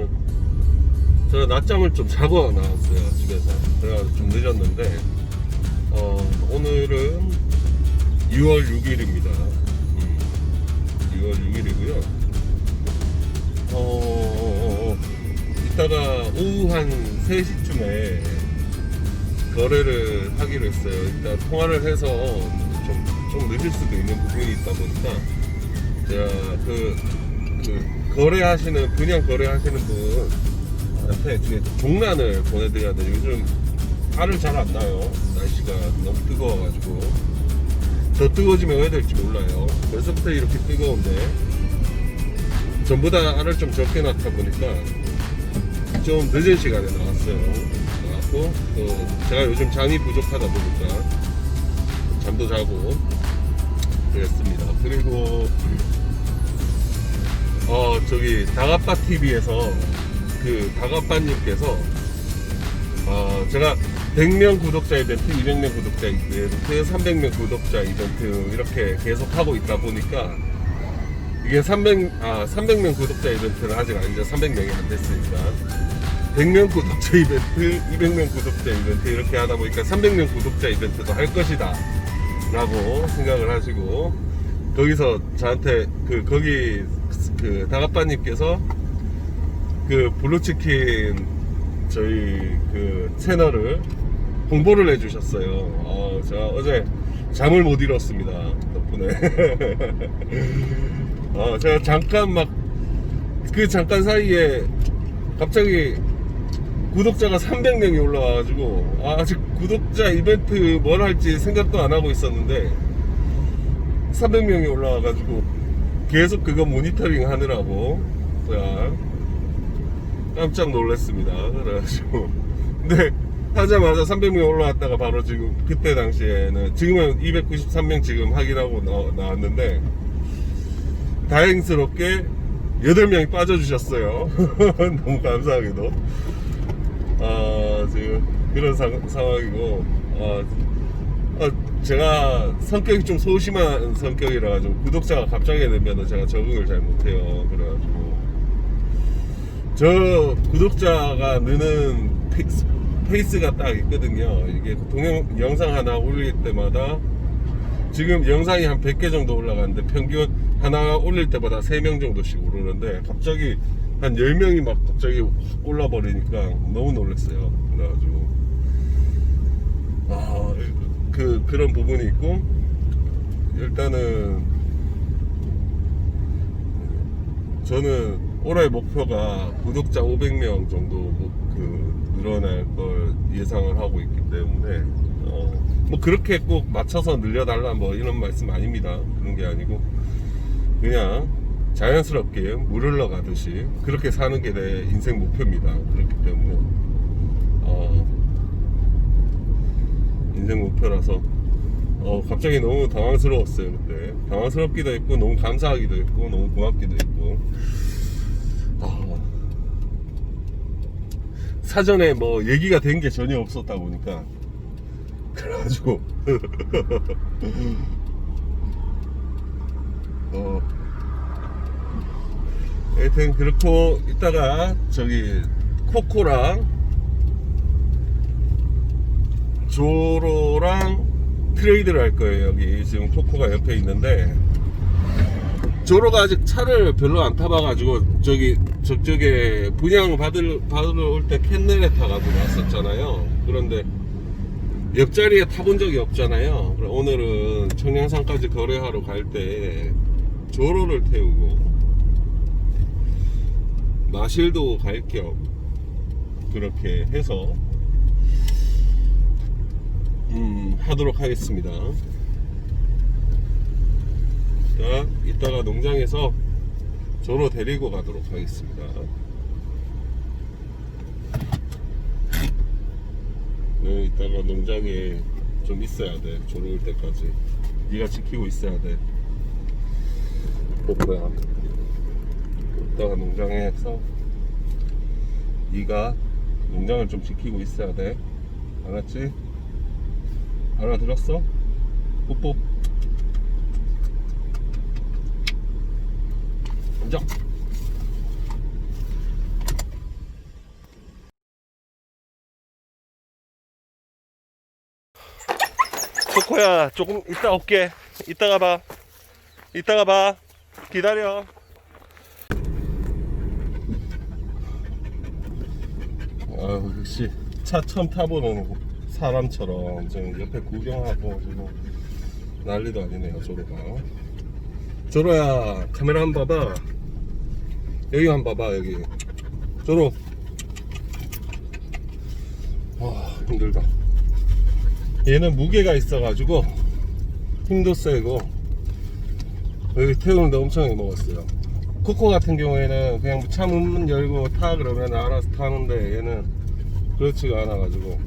일단은 제가 낮잠을 좀 자고 나왔어요 집에서 그래가지고 좀 늦었는데 어, 오늘은 6월 6일입니다. 6월 6일이고요. 어, 이따가 오후 한 3시쯤에 거래를 하기로 했어요. 일단 통화를 해서 좀, 좀 늦을 수도 있는 부분이 있다 보니까 제가 그, 그 거래하시는, 분양 거래하시는 분한테 종란을 보내드려야 돼요. 요즘 알을 잘 안 나요. 날씨가 너무 뜨거워가지고. 더 뜨거워지면 왜 될지 몰라요. 벌써부터 이렇게 뜨거운데. 전부 다 알을 좀 적게 낳다 보니까 좀 늦은 시간에 나왔어요. 나왔고, 또 제가 요즘 잠이 부족하다 보니까 잠도 자고 그랬습니다. 그리고, 어, 저기, 다가빠 TV에서 그 다가빠님께서 어, 제가 100명 구독자 이벤트, 200명 구독자 이벤트, 300명 구독자 이벤트 이렇게 계속 하고 있다 보니까 이게 300, 아, 300명 구독자 이벤트는 아직 아니죠. 300명이 안 됐으니까. 100명 구독자 이벤트, 200명 구독자 이벤트 이렇게 하다 보니까 300명 구독자 이벤트도 할 것이다. 라고 생각을 하시고 거기서 저한테 그 거기 그 다가빠님께서 그 블루치킨 저희 그 채널을 홍보를 해주셨어요. 어, 제가 어제 잠을 못 잃었습니다. 덕분에. 어, 제가 잠깐 막 그 잠깐 사이에 갑자기 구독자가 300명이 올라와가지고 아, 아직 구독자 이벤트 뭘 할지 생각도 안 하고 있었는데 300명이 올라와가지고 계속 그거 모니터링 하느라고 깜짝 놀랐습니다. 그래가지고 근데 하자마자 300명 올라왔다가 바로 지금 그때 당시에는 지금은 293명 지금 확인하고 나, 나왔는데 다행스럽게 8명이 빠져주셨어요. 너무 감사하게도. 아, 지금 그런 상, 상황이고, 아, 아, 제가 성격이 좀 소심한 성격이라 가지고 구독자가 갑자기 되면 제가 적응을 잘 못해요. 그래가지고 저 구독자가 느는 페이스, 페이스가 딱 있거든요. 이게 동영 영상 하나 올릴 때마다 지금 영상이 한 100개 정도 올라가는데 평균 하나 올릴 때마다 3명 정도씩 오르는데 갑자기 한 10명이 막 갑자기 확 올라 버리니까 너무 놀랐어요. 그래가지고 아, 그, 그런 부분이 있고 일단은 저는 올해 목표가 구독자 500명 정도 뭐그 늘어날 걸 예상을 하고 있기 때문에 어, 뭐 그렇게 꼭 맞춰서 늘려달라 뭐 이런 말씀 아닙니다. 그런 게 아니고 그냥 자연스럽게 물 흘러가듯이 그렇게 사는 게 내 인생 목표입니다. 그렇기 때문에 어, 인생 목표라서. 어, 갑자기 너무 당황스러웠어요 그때. 당황스럽기도 했고 너무 감사하기도 했고 너무 고맙기도 했고. 아, 사전에 뭐 얘기가 된 게 전혀 없었다 보니까. 그래가지고. 어. 하여튼 그렇고 이따가 저기 코코랑 조로랑 트레이드를 할 거예요 여기 지금 코코가 옆에 있는데 조로가 아직 차를 별로 안 타봐가지고 저기 저쪽에 분양 받을 받으러 올 때 캔넬에 타가지고 왔었잖아요. 그런데 옆자리에 타본 적이 없잖아요. 오늘은 청량산까지 거래하러 갈 때 조로를 태우고 마실도 갈 겸 그렇게 해서 음, 하도록 하겠습니다. 자, 이따가 농장에서 조로 데리고 가도록 하겠습니다. 네, 이따가 농장에 좀 있어야 돼. 조로 올 때까지. 네가 지키고 있어야 돼. 뽀뽀야. 이따가 농장에서 네가 농장을 좀 지키고 있어야 돼. 알았지? 알아들었어? 뽀뽀. 인정. 초코야 조금 이따 올게. 이따가 봐. 이따가 봐. 기다려. 아 역시 차 처음 타보는 거 사람처럼 지금 옆에 구경하고 지금 난리도 아니네요 조로가. 조로야 카메라 한번 봐봐. 여기 한번 봐봐 여기. 조로. 와 힘들다. 얘는 무게가 있어가지고 힘도 세고 여기 태우는데 엄청 먹었어요. 코코 같은 경우에는 그냥 차 문 열고 타 그러면 알아서 타는데 얘는 그렇지가 않아가지고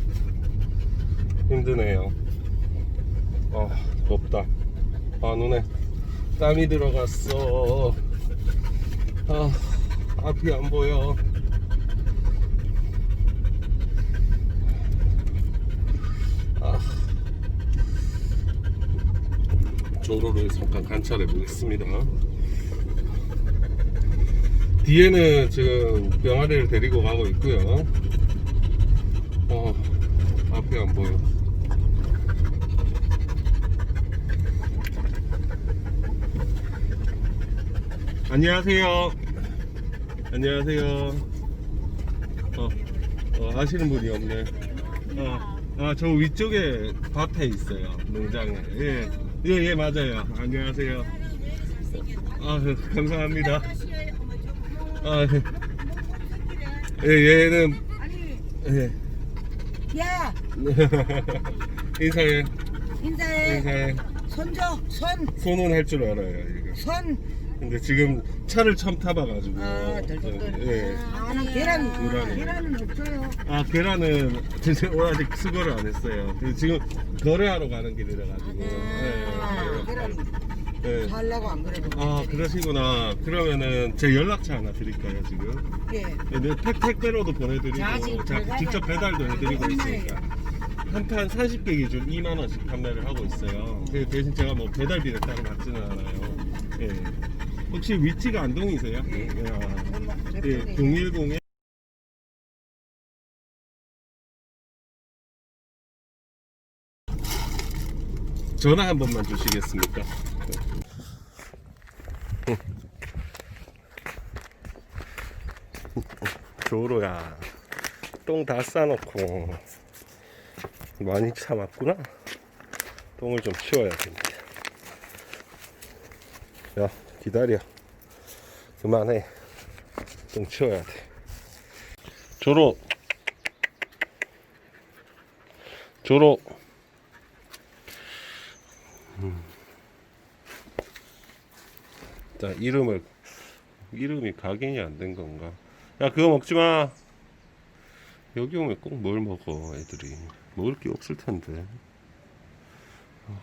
힘드네요. 아 덥다. 아 눈에 땀이 들어갔어. 아 앞이 안 보여. 아 조로를 잠깐 관찰해 보겠습니다. 뒤에는 지금 병아리를 데리고 가고 있고요. 어 앞이 안 보여 안녕하세요. 안녕하세요. 어, 어, 아시는 분이 없네. 어, 아, 저 위쪽에 밭에 있어요. 농장에. 예, 예, 예, 맞아요. 안녕하세요. 아, 감사합니다. 아, 예, 예, 얘는, 예. 야 인사해, 인사해 인사해. 손 줘 손은 할 줄 알아요, 이거. 손손 근데 지금 차를 처음 타봐가지고. 아, 덜덜덜. 예. 아 나 계란 계란이. 계란은 없어요 아 계란은 진짜 오늘 아직 수거를 안 했어요. 지금 거래하러 가는 길이라 가지고. 아, 계란 네. 살라고 안 그래도 아 그러시구나. 그러면은 제 연락처 하나 드릴까요 지금? 예 네, 택 택배로도 보내드리고 자, 지금 자, 들어가야 직접 배달도 해드리고 얼마예요? 있으니까 한판 40개 기준 2만 원씩 판매를 하고 있어요. 그 대신 제가 뭐 배달비를 따로 받지는 않아요. 예. 혹시 위치가 안동이세요? 예. 예, 010에 전화 한 번만 주시겠습니까? 조로야 똥 다 싸놓고 많이 참았구나 똥을 좀 치워야 됩니다 야 기다려. 그만해. 똥 치워야 돼. 조로. 조로. 음. 자 이름을 이름이 각인이 안 된 건가? 야 그거 먹지 마. 여기 오면 꼭 뭘 먹어 애들이. 먹을 게 없을 텐데.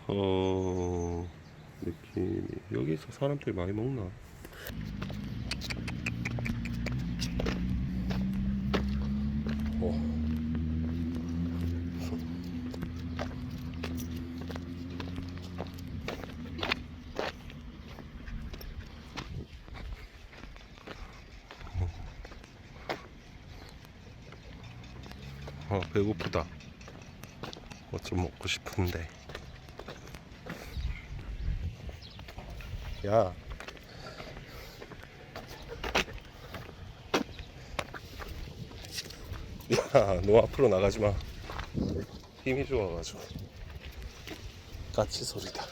어 느낌이. 여기서 사람들이 많이 먹나? 어. 아 배고프다. 뭐 좀 먹고 싶은데 야 야, 너 앞으로 나가지 마. 힘이 좋아가지고. 까치 소리다.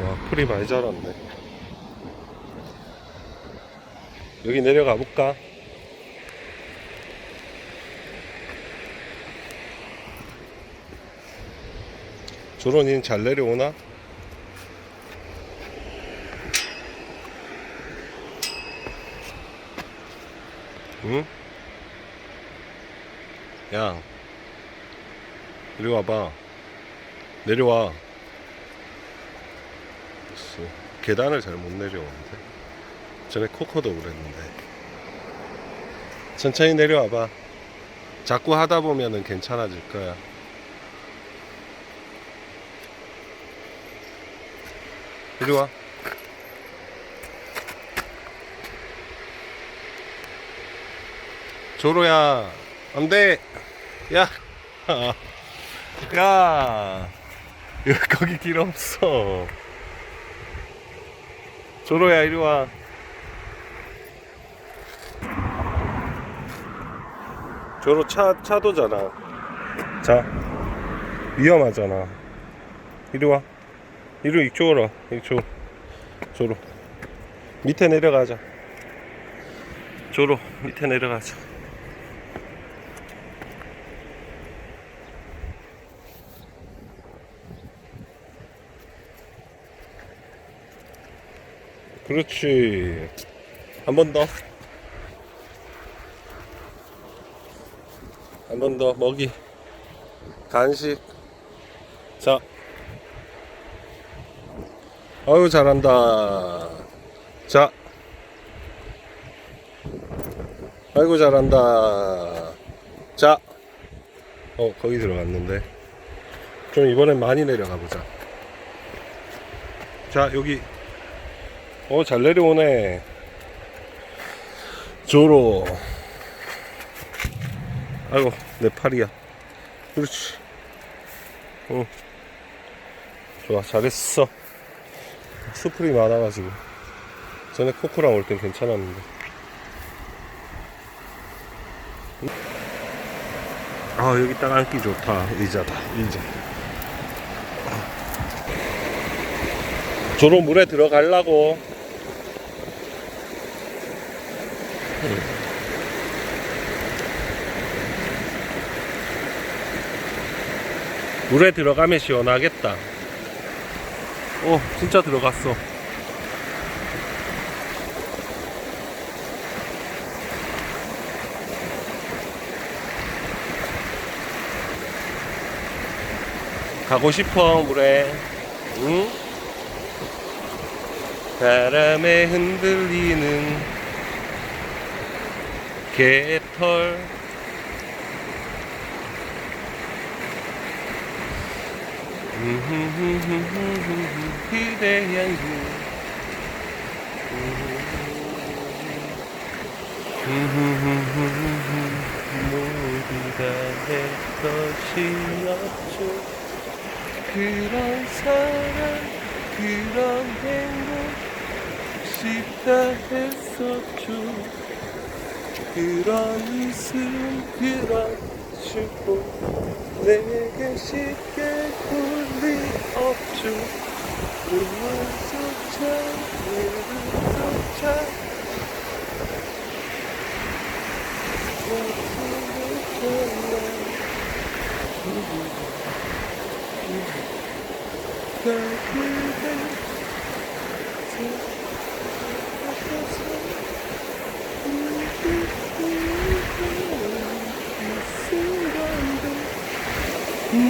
와, 풀이 많이 자랐네. 여기 내려가 볼까? 조론이는 잘 내려오나? 응? 야, 이리 와봐. 내려와. 씨, 계단을 잘 못 내려오는데. 전에 코코도 그랬는데. 천천히 내려와봐. 자꾸 하다 보면은 괜찮아질 거야. 이리 와. 조로야 안 돼 야 야, 여기 거기 길 없어. 조로야, 이리 와. 조로 차, 차도잖아. 자, 위험하잖아. 이리 와. 이리 이쪽으로 와. 이쪽. 조로. 밑에 내려가자. 조로, 밑에 내려가자. 그렇지. 한 번 더. 한 번 더. 먹이. 간식. 자. 아유, 잘한다. 자. 아이고, 잘한다. 자. 어, 거기 들어갔는데. 좀 이번엔 많이 내려가 보자. 자, 여기 어, 잘 내려오네. 조로. 아이고, 내 팔이야. 그렇지. 응. 좋아, 잘했어. 수풀이 많아가지고. 전에 코코랑 올 땐 괜찮았는데. 응? 아, 여기 딱 앉기 좋다. 의자다, 의자. 조로 물에 들어가려고. 물에 들어가면 시원하겠다. 오, 진짜 들어갔어. 가고 싶어, 물에. 응? 바람에 흔들리는 개털 그대 향기 모두 다내 것이 없죠 그런 사랑 그런 행복 싶다 했었죠 그런 웃음 그런 축복 내게 쉽게 볼리 없죠. 눈물조차 눈물조차. 나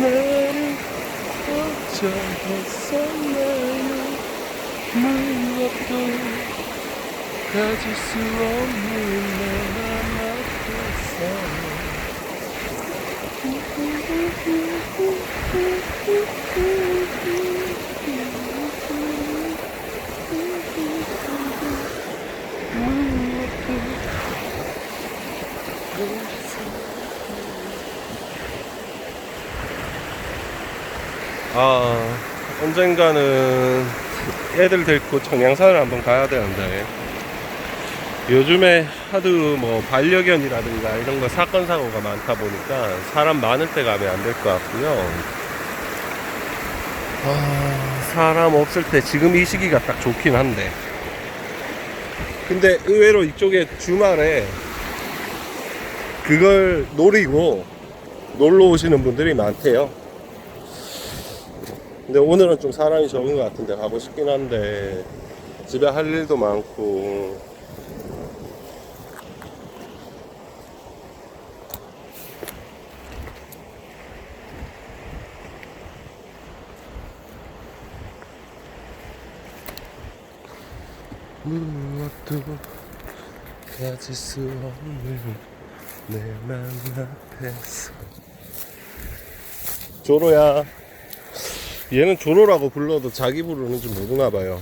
를 어쩌했었나요? 무엇도 가질 수 없는 내맘 앞에서 아, 언젠가는 애들 데리고 청양산을 한번 가야 되는데 요즘에 하도 뭐 반려견이라든가 이런 거 사건 사고가 많다 보니까 사람 많을 때 가면 안 될 것 같고요. 아, 사람 없을 때 지금 이 시기가 딱 좋긴 한데 근데 의외로 이쪽에 주말에 그걸 노리고 놀러 오시는 분들이 많대요. 근데 오늘은 좀 사람이 적은 것 같은데 가고 싶긴 한데 집에 할 일도 많고. 무엇도 가질 수 없는 내 맘 앞에서. 조로야 얘는 조로라고 불러도 자기 부르는지 모르나 봐요.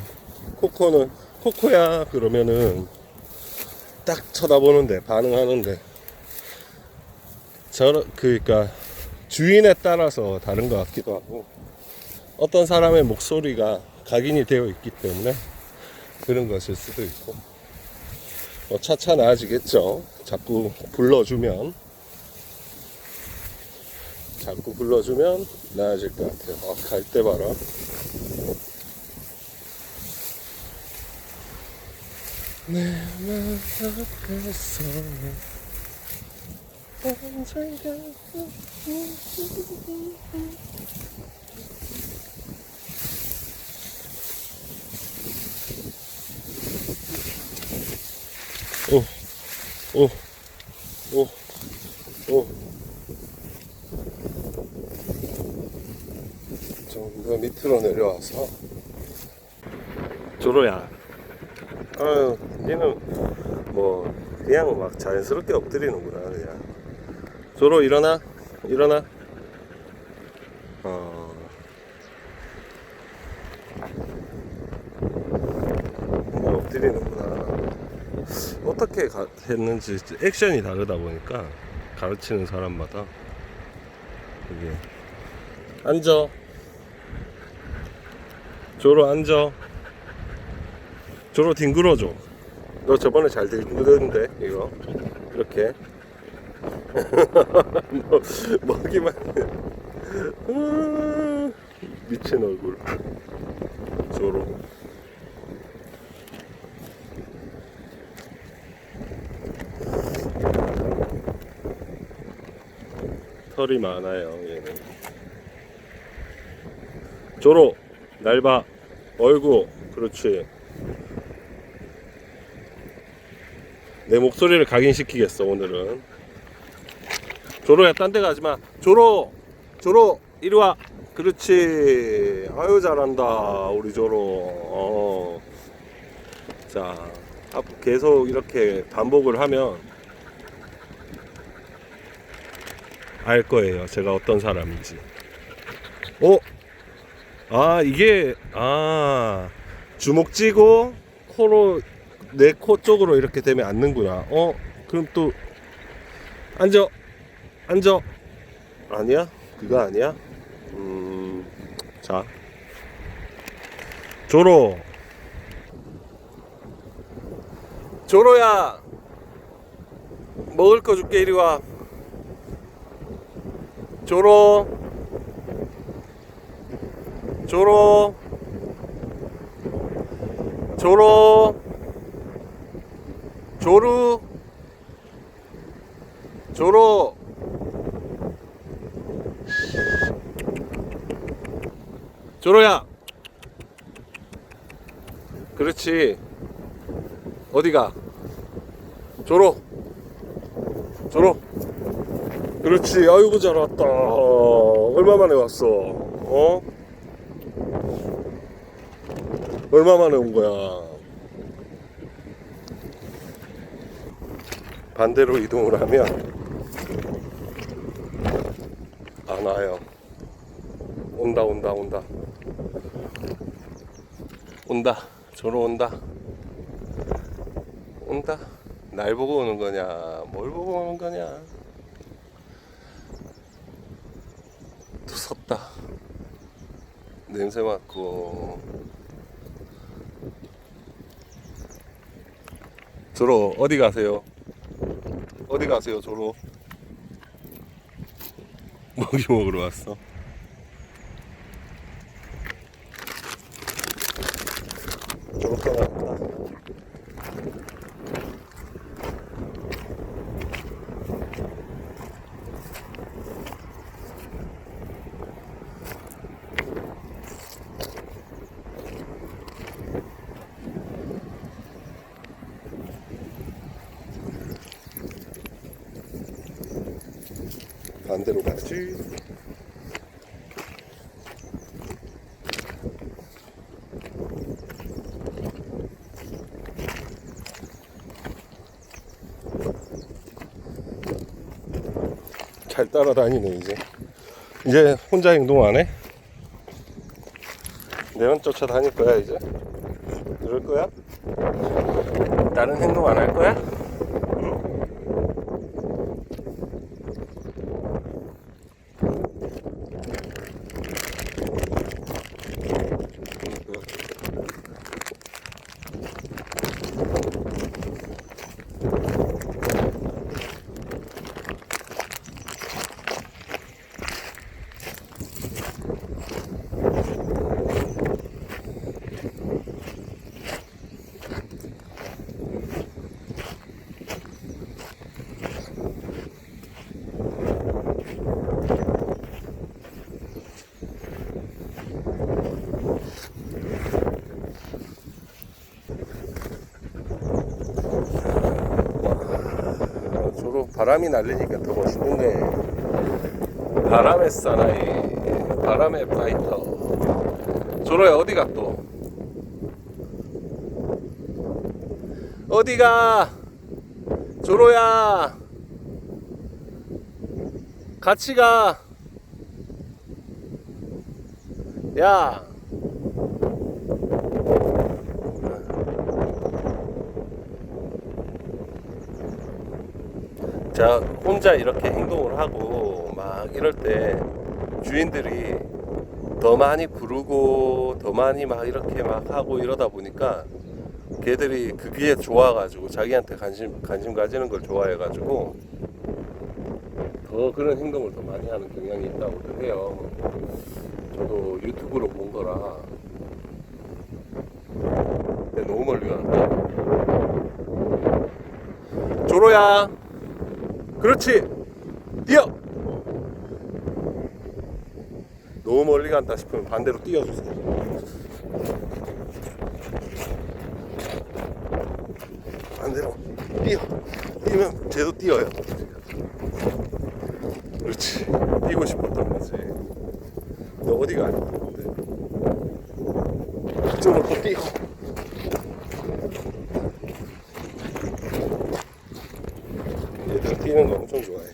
코코는 코코야 그러면은 딱 쳐다보는데 반응하는데 저 그러니까 주인에 따라서 다른 것 같기도 하고 어떤 사람의 목소리가 각인이 되어 있기 때문에 그런 것일 수도 있고 뭐 차차 나아지겠죠. 자꾸 불러주면 자꾸 불러주면 나아질 것 같아요. 아, 갈때 봐라. 내맘 앞에서 언젠가 오, 오, 오, 오. 좀더 밑으로 내려와서. 조로야. 아유, 얘는 뭐, 그냥 막 자연스럽게 엎드리는구나, 그냥. 조로 일어나? 일어나? 어. 뭐 엎드리는구나. 어떻게 가- 했는지 액션이 다르다 보니까 가르치는 사람마다 이게 앉아 조로 앉아. 조로 뒹굴어줘. 너 저번에 잘 뒹굴었는데 이거. 이렇게. 뭐, 먹기만. 아, 미친 얼굴. 조로. 털이 많아요 얘는. 조로 날 봐 얼굴 그렇지 내 목소리를 각인시키겠어 오늘은 조로야 딴 데 가지마 조로 조로 이리 와 그렇지 아유 잘한다 우리 조로 어. 자 앞- 계속 이렇게 반복을 하면 알 거예요. 제가 어떤 사람인지. 어? 아, 이게, 아, 주먹 쥐고 코로, 내 코 쪽으로 이렇게 되면 앉는구나. 어? 그럼 또, 앉아. 앉아. 아니야? 그거 아니야? 음, 자. 조로. 조로야. 먹을 거 줄게, 이리 와. 조로 조로. 조로. 조루. 조로. 조로야. 그렇지. 어디가? 조로. 조로. 그렇지. 아이고 잘 왔다. 얼마 만에 왔어? 어? 얼마 만에 온 거야? 반대로 이동을 하면 안 와요. 온다 온다 온다. 온다. 저로 온다. 온다. 날 보고 오는 거냐? 뭘 보고 오는 거냐? 또 섰다. 냄새 맡고. 조로 어디 가세요? 어디 가세요, 조로? 먹이 먹으러 왔어. 조로 떠났다. 반대로 가지. 잘 따라다니네 이제. 이제 혼자 행동 안 해? 내가 쫓아다닐 거야 이제. 그럴 거야? 다른 행동 안 할 거야? 바람이 날리니까 더 멋있는데. 바람의 사나이 바람의 파이터. 조로야 어디가 또? 어디가? 조로야! 같이 가. 야. 자, 혼자 이렇게 행동을 하고 막 이럴 때 주인들이 더 많이 부르고 더 많이 막 이렇게 막 하고 이러다 보니까 걔들이 그게 좋아가지고 자기한테 관심 관심 가지는 걸 좋아해가지고 더 그런 행동을 더 많이 하는 경향이 있다고도 해요. 저도 유튜브로 본 거라. 근데 너무 멀리 간다. 조로야. 그렇지. 뛰어. 너무 멀리 간다 싶으면 반대로 뛰어주세요. 반대로 뛰어. 뛰면 쟤도 뛰어요. 그렇지. 뛰고 싶었던 거지. 너 어디가 아닌데? 이쪽으로 또 뛰고. 얘들 뛰는 거 엄청 좋아해.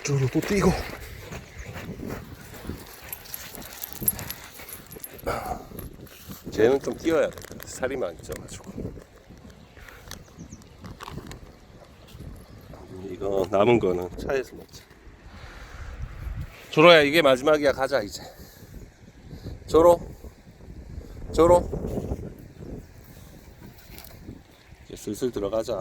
이쪽으로 또 뛰고. 쟤는 좀 뛰어야 돼. 살이 많이 쪄가지고. 이거 남은 거는 차에서 먹자. 조로야 이게 마지막이야 가자 이제. 조로. 조로. 이제 슬슬 들어가자.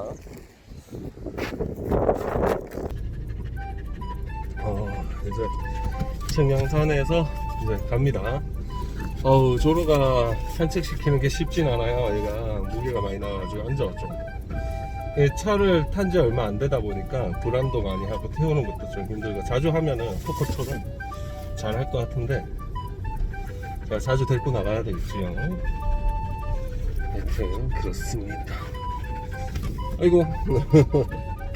어 이제 청양산에서 이제 갑니다. 어우 조로가 산책시키는 게 쉽진 않아요. 얘가 무게가 많이 나와가지고 앉아왔죠. 이 차를 탄 지 얼마 안 되다 보니까 불안도 많이 하고 태우는 것도 좀 힘들고 자주 하면은 포커처럼 잘 할 것 같은데 자, 자주 데리고 나가야 되겠지요. 하여튼 그렇습니다. 아이고.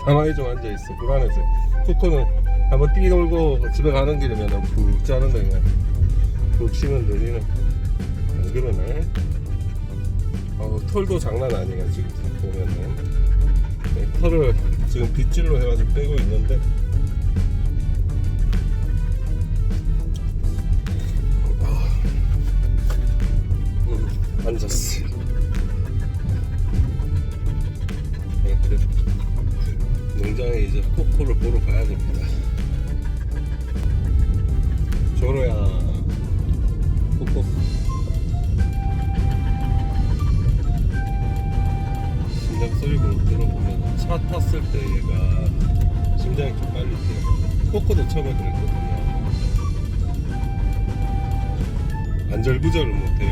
가만히 좀 앉아 있어. 불안해서. 코코는 한번 뛰 놀고 집에 가는 길이면 푹 자는데 그냥. 푹 쉬면 되지는 안 그러네. 어우, 털도 장난 아니야 지금 보면은. 네, 털을 지금 빗질로 해가지고 빼고 있는데. 아, 음, 앉았어 이제 코코를 보러 가야 됩니다 조로야 코코 심장 소리 들어보면 차 탔을 때 얘가 심장이 좀 빨리 뛰어요. 코코도 처음에 그랬거든요. 안절부절을 못해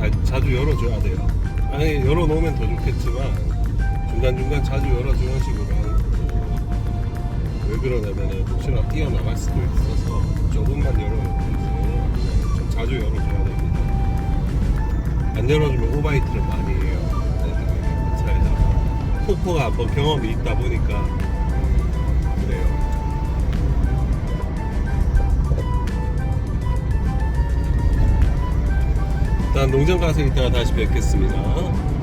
자, 자주 열어줘야 돼요. 아니 열어놓으면 더 좋겠지만 중간중간 자주 열어주는 식으로 하는 왜 그러냐면은 혹시나 뛰어나갈 수도 있어서 조금만 열어놓든지 좀 자주 열어줘야 됩니다. 안 열어주면 오바이트를 많이 해요. 애들이 차에다가 코코가 한번 경험이 있다 보니까 일단 농장 가서 이따가 다시 뵙겠습니다.